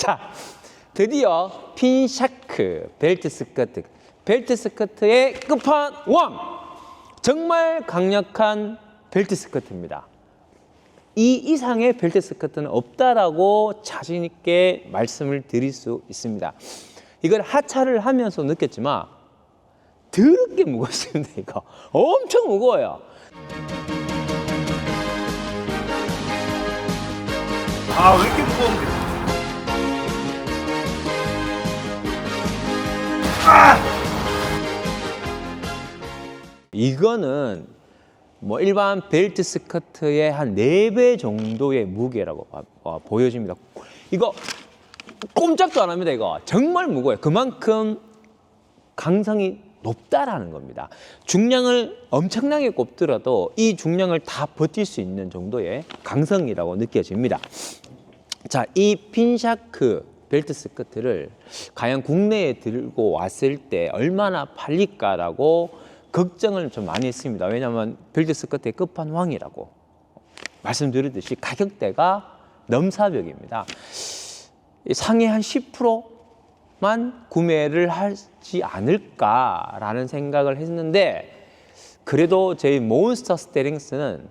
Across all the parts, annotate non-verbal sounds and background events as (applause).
자, 드디어 핀 샤크 벨트 스커트. 벨트 스커트의 끝판왕! 정말 강력한 벨트 스커트입니다. 이 이상의 벨트 스커트는 없다라고 자신 있게 말씀을 드릴 수 있습니다. 이걸 하차를 하면서 느꼈지만 더럽게 무겁습니다. 이거 엄청 무거워요. 아 왜 이렇게 무거운데? 이거는 뭐 일반 벨트 스커트의 한 네 배 정도의 무게라고 봐- 어, 보여집니다. 이거 꼼짝도 안 합니다. 이거 정말 무거워요. 그만큼 강성이 높다라는 겁니다. 중량을 엄청나게 꼽더라도 이 중량을 다 버틸 수 있는 정도의 강성이라고 느껴집니다. 자, 이 핀샤크 벨트 스커트를 과연 국내에 들고 왔을 때 얼마나 팔릴까라고 걱정을 좀 많이 했습니다. 왜냐하면 벨트 스커트의 끝판왕이라고 말씀드렸듯이 가격대가 넘사벽입니다. 이 상위 한 10%만 구매를 하지 않을까라는 생각을 했는데 그래도 저희 몬스터 스테링스는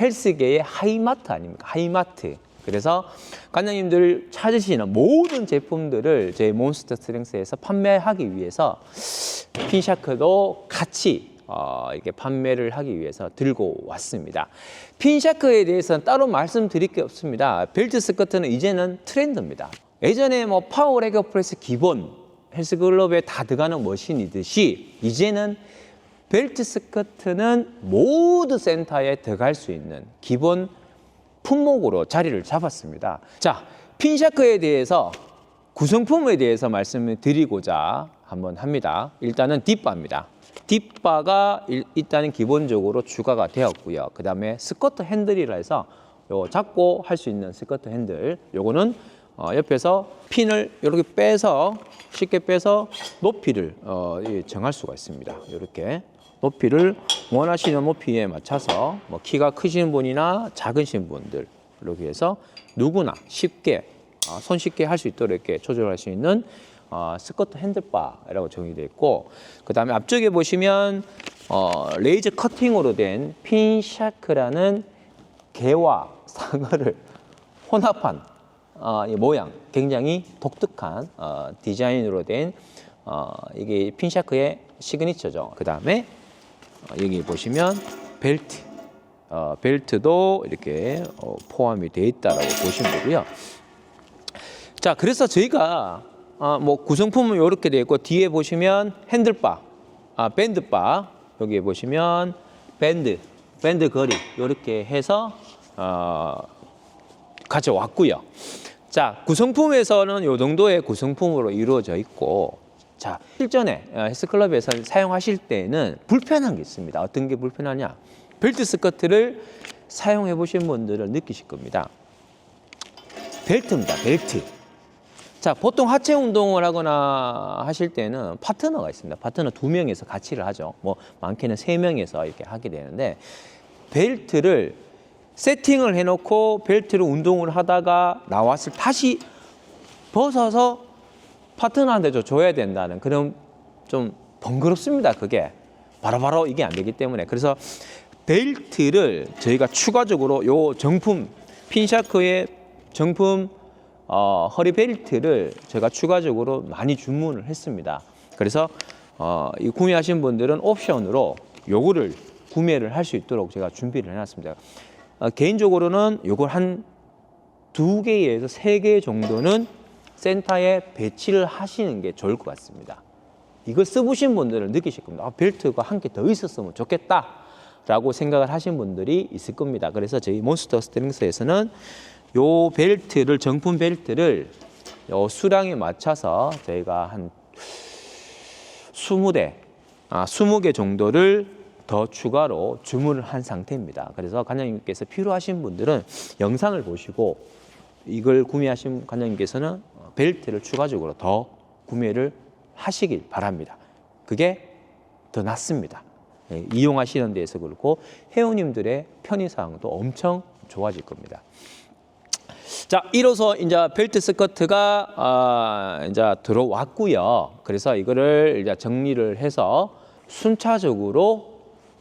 헬스계의 하이마트 아닙니까? 하이마트. 그래서 관장님들 찾으시는 모든 제품들을 저희 몬스터 스트렝스에서 판매하기 위해서 핀샤크도 같이 어, 이렇게 판매를 하기 위해서 들고 왔습니다. 핀샤크에 대해서는 따로 말씀드릴 게 없습니다. 벨트 스커트는 이제는 트렌드입니다. 예전에 뭐 파워 레그 프레스 기본 헬스글럽에 다 들어가는 머신이듯이 이제는 벨트 스커트는 모두 센터에 들어갈 수 있는 기본 품목으로 자리를 잡았습니다. 자, 핀샤크에 대해서 구성품에 대해서 말씀을 드리고자 한번 합니다. 일단은 뒷바입니다. 뒷바가 일- 일단은 기본적으로 추가가 되었고요. 그 다음에 스커트 핸들이라 해서 요 잡고 할 수 있는 스커트 핸들. 요거는 어, 옆에서 핀을 이렇게 빼서 쉽게 빼서 높이를 어, 이 정할 수가 있습니다. 이렇게 높이를 원하시는 높이에 맞춰서 뭐 키가 크신 분이나 작으신 분들 이렇게 해서 누구나 쉽게 어, 손쉽게 할 수 있도록 이렇게 조절할 수 있는 어, 스커트 핸들바라고 정의되어 있고 그 다음에 앞쪽에 보시면 어, 레이저 커팅으로 된 핀샤크라는 개와 상어를 (laughs) 혼합한 어, 이 모양 굉장히 독특한 어, 디자인으로 된 어, 이게 핀샤크의 시그니처죠. 그 다음에 어, 여기 보시면 벨트, 어, 벨트도 이렇게 어, 포함이 되어 있다라고 보시면 되고요. 자, 그래서 저희가 어, 뭐 구성품은 이렇게 되어 있고 뒤에 보시면 핸들바, 아, 밴드바 여기에 보시면 밴드, 밴드 거리 이렇게 해서 어, 가져왔고요. 자, 구성품에서는 이 정도의 구성품으로 이루어져 있고, 자, 실전에 어, 헬스클럽에서 사용하실 때는 불편한 게 있습니다. 어떤 게 불편하냐? 벨트 스커트를 사용해 보신 분들은 느끼실 겁니다. 벨트입니다. 벨트. 자, 보통 하체 운동을 하거나 하실 때는 파트너가 있습니다. 파트너 두 명에서 같이 를 하죠. 뭐 많게는 세 명에서 이렇게 하게 되는데 벨트를 세팅을 해놓고 벨트를 운동을 하다가 나왔을 때 다시 벗어서 파트너한테 좀 줘야 된다는 그런 좀 번거롭습니다. 그게 바로 바로 이게 안 되기 때문에 그래서 벨트를 저희가 추가적으로 요 정품 핀샤크의 정품 어, 허리 벨트를 제가 추가적으로 많이 주문을 했습니다. 그래서 어, 이 구매하신 분들은 옵션으로 요거를 구매를 할 수 있도록 제가 준비를 해놨습니다. 어, 개인적으로는 요걸 한 두 개에서 세 개 정도는 센터에 배치를 하시는 게 좋을 것 같습니다. 이거 써보신 분들은 느끼실 겁니다. 아, 벨트가 한 개 더 있었으면 좋겠다. 라고 생각을 하신 분들이 있을 겁니다. 그래서 저희 몬스터 스트링스에서는 요 벨트를, 정품 벨트를 요 수량에 맞춰서 저희가 한 20대, 아, 20개 정도를 더 추가로 주문을 한 상태입니다. 그래서 관장님께서 필요하신 분들은 영상을 보시고 이걸 구매하신 관장님께서는 어, 벨트를 추가적으로 더 구매를 하시길 바랍니다. 그게 더 낫습니다. 예, 이용하시는 데에서 그렇고 회원님들의 편의사항도 엄청 좋아질 겁니다. 자, 이로써 이제 벨트 스커트가 아, 이제 들어왔고요. 그래서 이거를 이제 정리를 해서 순차적으로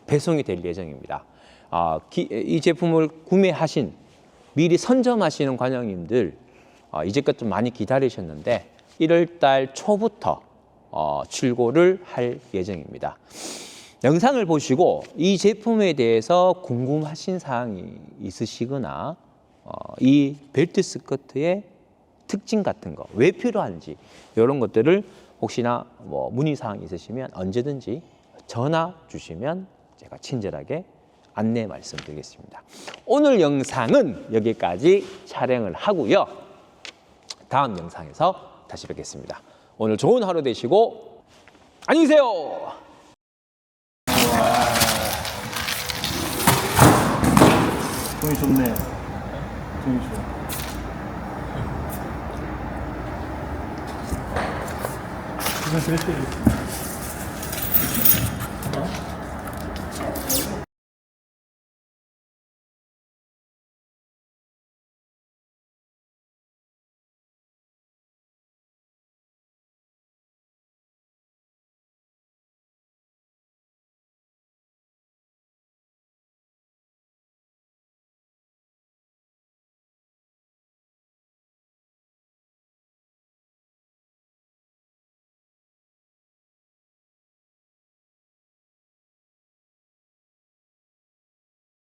배송이 될 예정입니다. 아, 기- 이 제품을 구매하신 미리 선점하시는 관장님들 어, 이제껏 좀 많이 기다리셨는데 1월 달 초부터 어, 출고를 할 예정입니다. 영상을 보시고 이 제품에 대해서 궁금하신 사항이 있으시거나 어, 이 벨트 스커트의 특징 같은 거 왜 필요한지 이런 것들을 혹시나 뭐 문의 사항 있으시면 언제든지 전화 주시면 제가 친절하게 안내 말씀드리겠습니다. 오늘 영상은 여기까지 촬영을 하고요. 다음 영상에서 다시 뵙겠습니다. 오늘 좋은 하루 되시고 안녕히 계세요. 종이 좋네요. 종이 좋아. 제일 때리겠습니다.